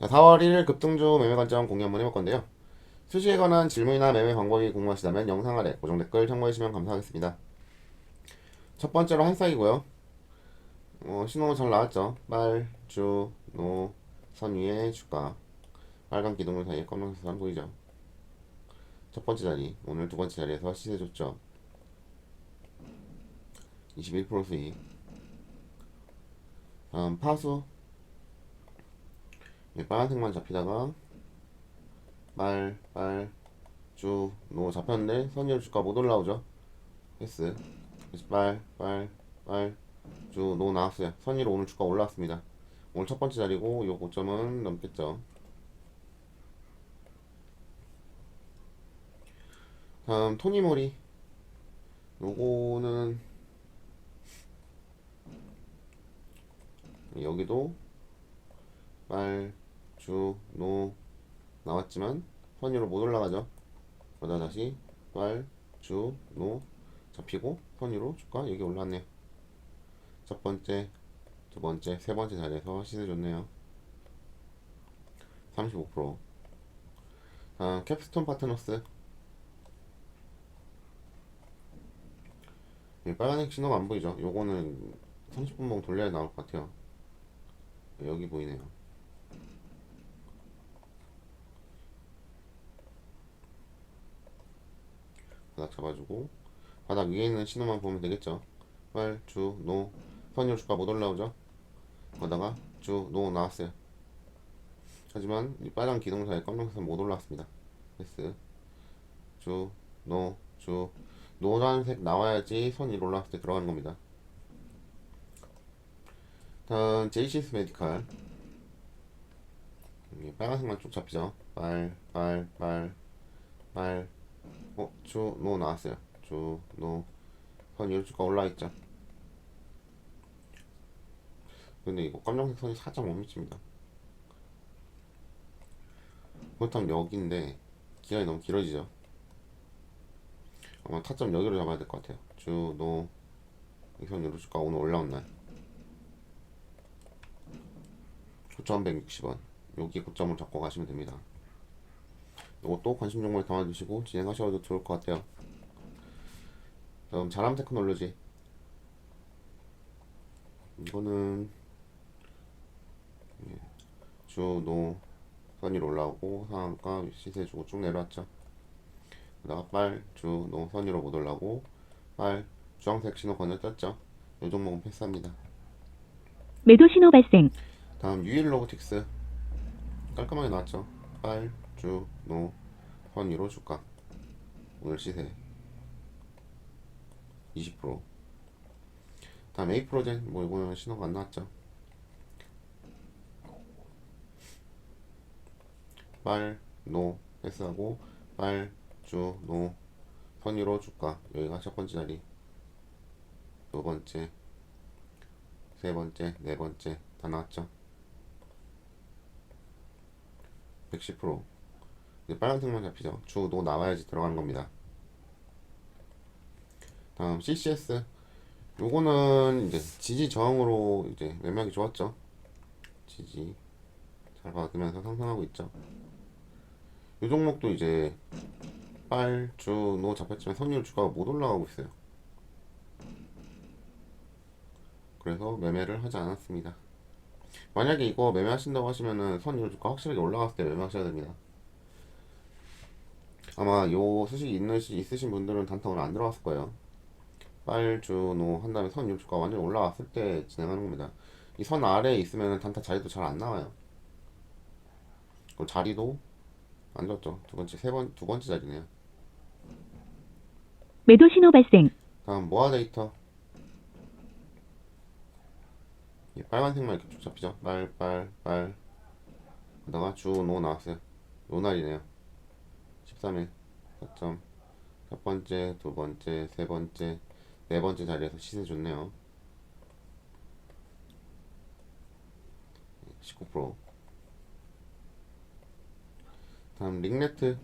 자, 4월 1일 급등주 매매 관점 공유 한번 해볼 건데요. 수시에 관한 질문이나 매매 방법이 궁금하시다면 영상 아래 고정 댓글 참고해 주시면 감사하겠습니다. 첫 번째로 한쌍이고요. 어, 신호 잘 나왔죠. 빨, 주, 노, 선 위에 주가. 빨간 기둥을 사이에 검정색 선 보이죠. 첫 번째 자리, 오늘 두 번째 자리에서 시세 줬죠. 21% 수익. 다음 파수. 이 빨간색만 잡히다가 말, 빨, 주, 노 잡혔는데 선율 주가 못 올라오죠. S. 그래서 빨, 빨, 빨, 주, 노 나왔어요. 선율 오늘 주가 올라왔습니다. 오늘 첫 번째 자리고 요 고점은 넘겠죠. 다음 토니모리. 요거는 여기도 말, 주, 노 나왔지만 선유로 못 올라가죠. 그러다 다시 말, 주, 노 잡히고 선유로 주가 여기 올라왔네요. 첫 번째, 두 번째, 세 번째 자리에서 시세 좋네요. 35%. 다음 캡스톤 파트너스. 이 빨간색 신호가 안 보이죠? 요거는 30분봉 돌려야 나올 것 같아요. 여기 보이네요. 바닥 잡아주고 바닥 위에 있는 신호만 보면 되겠죠. 빨, 주, 노 선율 주가 못 올라오죠. 거다가 주, 노 나왔어요. 하지만 이 빨간 기둥사에 검정색 못 올라왔습니다. S 주, 노, 주 노란색 나와야지 선 위로 올라왔을 때 들어가는 겁니다. 다음 제이시스 메디칼 빨간색만 쭉 잡히죠. 빨, 빨, 빨, 빨. 어, 주, 노 나왔어요. 주, 노. 선 위로 주가 올라와 있죠. 근데 이거 검정색 선이 살짝 못 미칩니다. 그렇다면 여기인데 기간이 너무 길어지죠. 아마 타점 여기로 잡아야 될 것 같아요. 주, 노. 이선 위로 주가 오늘 올라온 날. 9,160원. 여기 고점을 잡고 가시면 됩니다. 이것도 관심 종목에 담아주시고 진행하셔도 좋을 것 같아요. 다음 자람 테크놀로지. 이거는 예, 주, 노, 선이 올라오고 상한가 시세 주고 쭉 내려왔죠. 그다가 빨, 주, 노, 선이로 못 올라오고 빨, 주황색 신호 건너뛰었죠. 이 종목은 패스합니다. 매도 신호 발생. 다음 유일 로보틱스 깔끔하게 나왔죠. 빨, 주, 노, 선 위로 주가 오늘 시세. 20% 다음 에이프로젠 뭐 이거는 신호가 안 나왔죠. 빨, 노 패스하고 빨, 주, 노, 선 위로 주가 여기가 첫 번째 자리. 두 번째. 세 번째, 네 번째. 다 나왔죠. 110% 이제 빨간색만 잡히죠. 주도 나와야지 들어가는 겁니다. 다음 CCS 요거는 이제 지지 저항으로 이제 매매하기 좋았죠. 지지 잘 받으면서 상승하고 있죠. 요 종목도 이제 빨, 주, 노 잡혔지만 선율 주가가 못 올라가고 있어요. 그래서 매매를 하지 않았습니다. 만약에 이거 매매하신다고 하시면은 선율 주가 확실하게 올라갔을 때 매매하셔야 됩니다. 아마 요 수식 있는 시 있으신 분들은 단타 오늘 안 들어갔을 거예요. 빨주노 한 다음에 선율 주가 완전 올라왔을 때 진행하는 겁니다. 이 선 아래에 있으면 단타 자리도 잘 안 나와요. 그리고 자리도 안 좋죠. 두 번째 세 번 두 번째 자리네요. 매도 신호 발생. 다음 모아 데이터 이 빨간색만 이렇게 쭉 잡히죠 빨빨빨 그다가 주노 나왔어요 노날이네요 13일 4점 첫 번째 두 번째 세 번째 네 번째 자리에서 시세 좋네요 19% 다음 링네트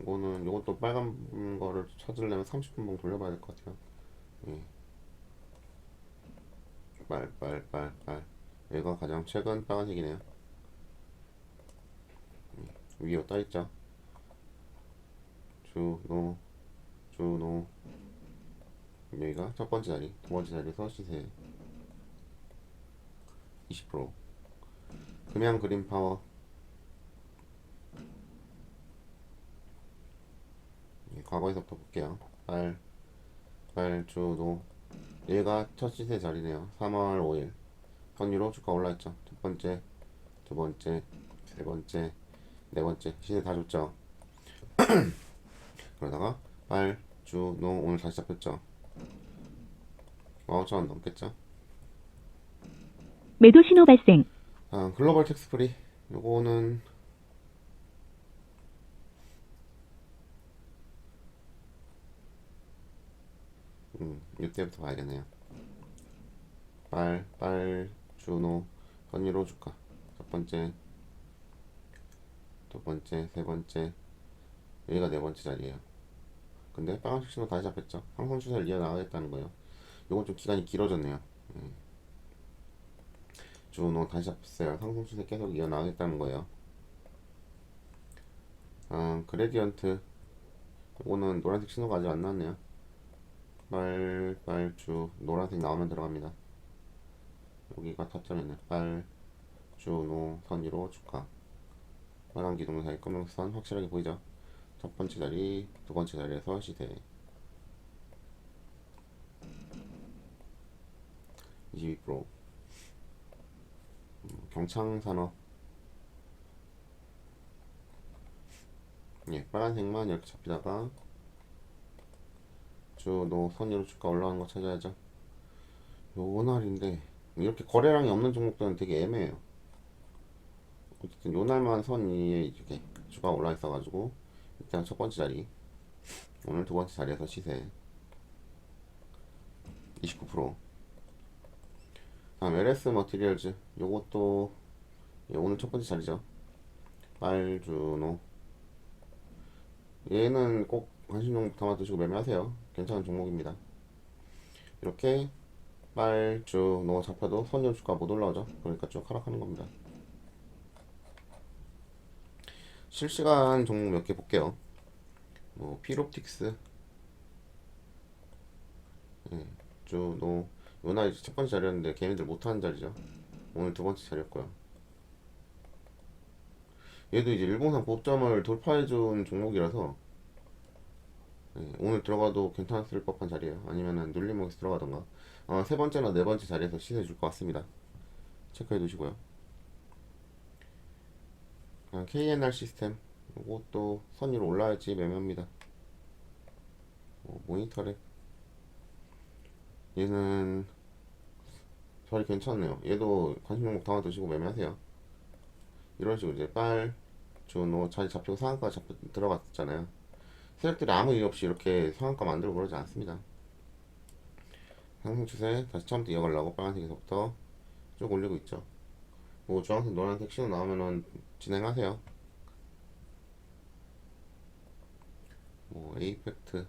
이거는 이것도 빨간 거를 찾으려면 30분봉 돌려봐야 될 것 같아요. 예. 빨빨빨빨 얘가 가장 최근 빨간색이네요. 음, 위에 떠 있죠. 주, 노, 주, 노. 여기가 첫 번째 자리, 두 번째 자리에서 시세 20%. 금양 그린 파워. 예, 과거에서부터 볼게요. 빨, 빨, 주, 노. 얘가 첫 시세 자리네요. 3월 5일. 선유로 주가 올라있죠. 첫 번째, 두 번째, 세 번째, 네 번째 시세 다 줬죠. 그러다가 말, 주, 노 오늘 다시 잡혔죠. 15,000원 넘겠죠. 매도 신호 발생. 아, 글로벌 텍스 프리 요거는 음, 이때부터 봐야겠네요. 빨, 빨, 준호, 선의로 주가. 첫 번째, 두 번째, 세 번째, 여기가 네 번째 자리예요. 근데 빨간색 신호 다시 잡혔죠. 항상 추세를 이어나가겠다는 거예요. 요건 좀 기간이 길어졌네요. 준호 다시 잡혔어요. 상승 추세 계속 이어나가겠다는 거예요. 아, 그레디언트. 요거는 노란색 신호가 아직 안 나왔네요. 빨, 빨 주, 노란색 나오면 들어갑니다. 여기가 타점이네. 빨, 주, 노, 선이로 축하. 빨간 기둥 사이 검정선 확실하게 보이죠? 첫 번째 자리, 두 번째 자리에서 시세. 22%. 경창산업 예, 빨간색만 이렇게 잡히다가 주노 선으로 주가 올라가는 거 찾아야죠 요 날인데 이렇게 거래량이 없는 종목들은 되게 애매해요 어쨌든 요 날만 선 위에 이렇게 주가 올라 있어가지고 일단 첫 번째 자리 오늘 두 번째 자리에서 시세 29% 다음 LS 머티리얼즈 요것도 예, 오늘 첫 번째 자리죠. 빨주노. 얘는 꼭 관심 종목 담아두시고 매매하세요. 괜찮은 종목입니다. 이렇게 빨주노 잡혀도 선전 주가 못 올라오죠. 그러니까 쭉 하락하는 겁니다 실시간 종목 몇 개 볼게요 뭐 피롭틱스 예, 주노 요 날이 첫 번째 자리였는데 걔네들 못하는 자리죠. 오늘 두 번째 자리였고요. 얘도 이제 일봉상 고점을 돌파해준 종목이라서 예, 오늘 들어가도 괜찮았을 법한 자리예요. 아니면은 눌림목에서 들어가던가 어, 세 번째나 네 번째 자리에서 시세 줄것 같습니다. 체크해 두시고요. 아, KNR 시스템 이것도 선 위로 올라야지 매매입니다. 어, 모니터랩 얘는 자리 괜찮네요. 얘도 관심 종목 담아 두시고 매매하세요. 이런 식으로 이제 빨, 준호 자리 잡히고 상한가 잡혀 들어갔잖아요. 세력들이 아무 이유 없이 이렇게 상한가 만들고 그러지 않습니다. 상승 추세 다시 처음부터 이어가려고 빨간색에서부터 쭉 올리고 있죠. 뭐 주황색, 노란색 신호 나오면은 진행하세요. 뭐 에이펙트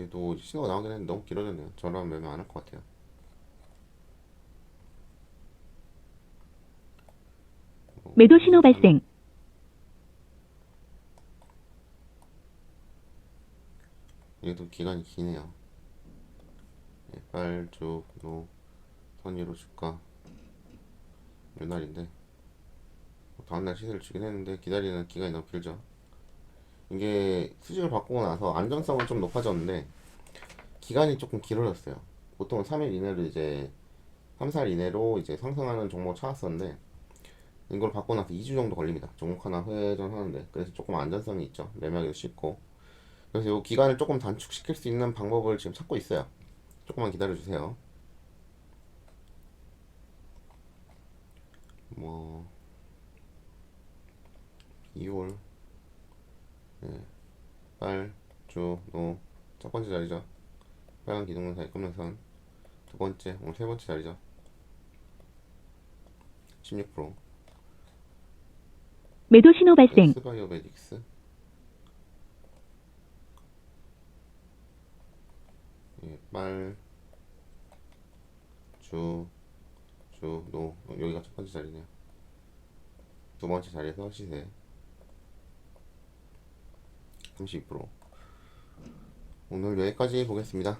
얘도 신호가 나오긴 했는데 너무 길어졌네요. 저라면 매매 안 할 것 같아요. 뭐, 매도 신호 발생. 얘도 기간이 기네요. 예, 빨, 주, 노, 선의로 주가 요 날인데 뭐 다음날 시세를 주긴 했는데 기다리는 기간이 너무 길죠. 이게 수직을 바꾸고 나서 안정성은 좀 높아졌는데 기간이 조금 길어졌어요. 보통 3일 이내로 이제 3, 4일 이내로 이제 상승하는 종목 찾았었는데 이걸 바꾸고 나서 2주 정도 걸립니다. 종목 하나 회전하는데 그래서 조금 안전성이 있죠. 매매하기도 쉽고 그래서 이 기간을 조금 단축시킬 수 있는 방법을 지금 찾고 있어요. 조금만 기다려 주세요. 뭐 2월 네. 빨, 주, 노. 첫 번째 자리죠. 빨간 기둥은 사이 검정선. 두 번째, 오늘 세 번째 자리죠. 16%. 매도 신호 발생. 스바이오메딕스. 말, 주, 주, 노. 어, 여기가 첫 번째 자리네요. 두 번째 자리에서 시세. 32% 오늘 여기까지 보겠습니다.